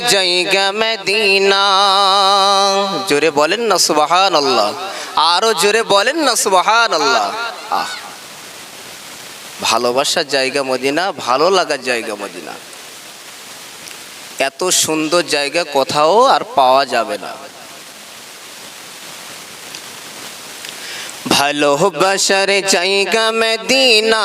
জায়গা মদিনা। জোরে বলেন না সুবাহান আল্লাহ আরও জোরে বলেন না সুবাহান আল্লাহ আহ। ভালোবাসার জায়গা মদিনা, ভালো লাগার জায়গা মদিনা। এত সুন্দর জায়গা কোথাও আর পাওয়া যাবে না। ভালোবাসার জায়গা মদিনা।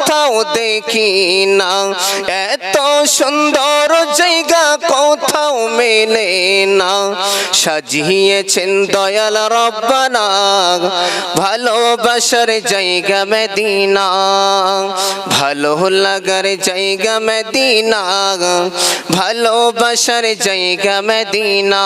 দেখি না এত সুন্দর জায়গা কোথাও মেলে না। সাজিয়েছেন দয়াল রব্বানা। ভালোবাসার জায়গা মদিনা। ভালো লাগার জায়গা মদিনা। ভালোবাসার জায়গা মদিনা।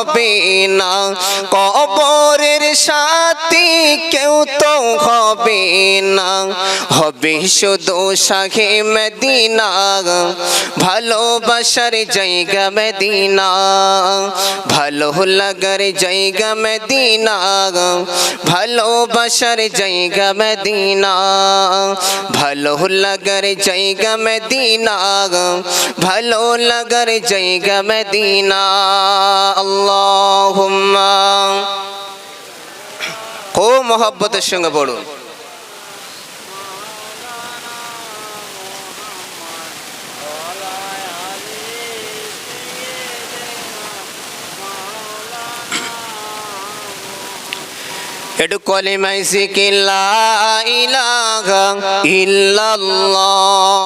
হবে না। কবরের সাথী কেউ তো হবে না। হবে শুধু শাহে মদিনা। ভালোবাসার জায়গা মদিনা। ভালো লাগার জায়গা মদিনা। ভালোবাসার জায়গা মদিনা। ভালো লাগার জায়গা মদিনা। ভালো লাগার জায়গা মদিনা। আল্লাহুম্মা মোহব্বতের সঙ্গে পড়ুন। একটু কলিমাই শিখিল্লা ইলাহা ইল্লাল্লাহ।